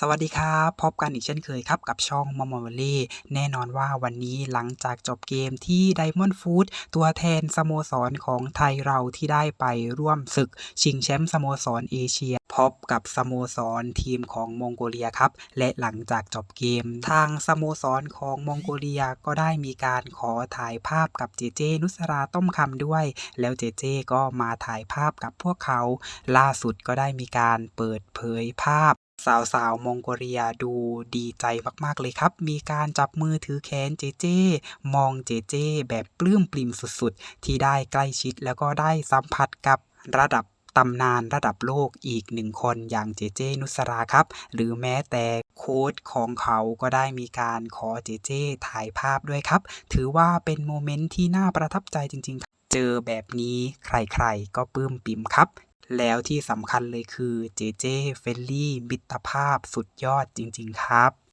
สวัสดีครับ พบกันอีกเช่นเคยครับ กับช่องมอมวลเล่แน่นอนว่าวันนี้หลังจากจบเกมที่ Diamond Food ตัวแทนสโมสรของไทยเราที่ได้ไปร่วมศึก ชิงแชมป์สโมสรเอเชีย พบกับสโมสรทีมของมองโกเลียครับ และหลังจากจบเกม ทางสโมสรของมองโกเลียก็ได้มีการขอถ่ายภาพกับเจเจนุสราต้มคำด้วย แล้วเจเจก็มาถ่ายภาพกับพวกเขา ล่าสุดก็ได้มีการเปิดเผยภาพ สาวสาวๆมองโกเลียดูดีใจมากๆเลยครับ มีการจับมือถือแขนเจเจ มองเจเจ แบบปลื้มปริ่มสุดๆ ที่ได้ใกล้ชิดแล้วก็ได้สัมผัสกับระดับตำนานระดับโลกอีกหนึ่งคนอย่างเจเจนุสราครับ หรือแม้แต่โค้ชของเขาก็ได้มีการขอเจเจถ่ายภาพด้วยครับ ถือว่าเป็นโมเมนต์ที่น่าประทับใจจริง ๆ เจอแบบนี้ใครๆก็ปลื้มปิ่มครับ แล้วที่สำคัญเลยคือเจเจเฟลลี่มิตรภาพสุดยอดจริง ๆ ครับ